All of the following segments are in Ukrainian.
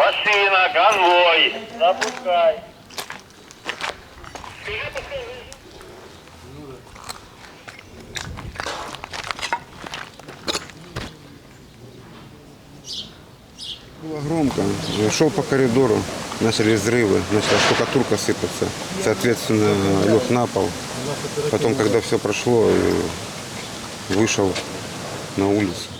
Машина, конвой. Запускай. Было громко. Я шел по коридору, начали взрывы, начала штукатурка сыпаться. Соответственно, лег на пол. Потом, когда все прошло, вышел на улицу.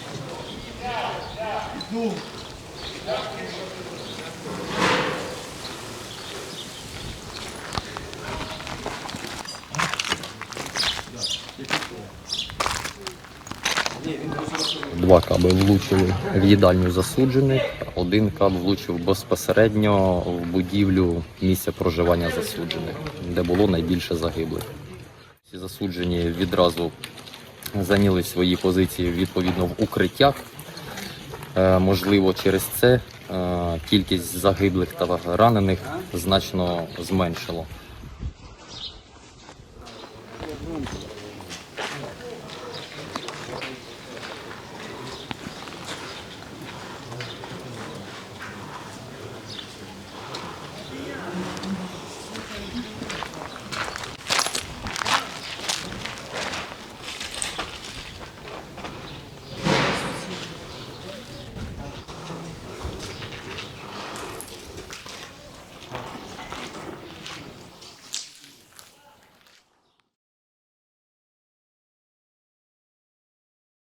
Два каби влучили в їдальню засуджених, один каб влучив безпосередньо в будівлю місця проживання засуджених, де було найбільше загиблих. Всі засуджені відразу зайняли свої позиції відповідно в укриттях. Е, Можливо, через це е, кількість загиблих та ранених значно зменшило.